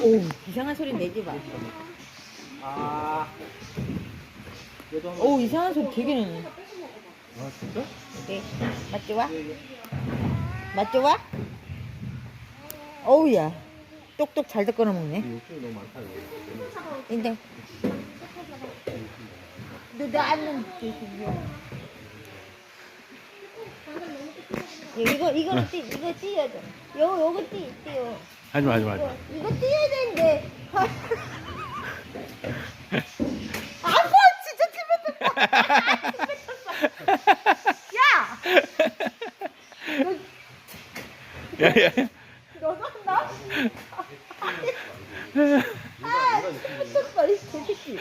오 이상한 소리 내지 마. 아. 오 이상한 소리 되게 내네. 아 진짜? 네 맞지 와? 맞지 와? 어우야 똑똑 잘 듣거나 먹네. 근데 너도 안는 계시죠? 이거 이거 띄 이거 띄어야 돼. 요 요거 띄 띄어. 하지마 하지마 하지마 이거 띄어야 되는데. 아빠 진짜 떴다. 야, 너 야야야 너도 한다? 아, 떴다 이 새끼.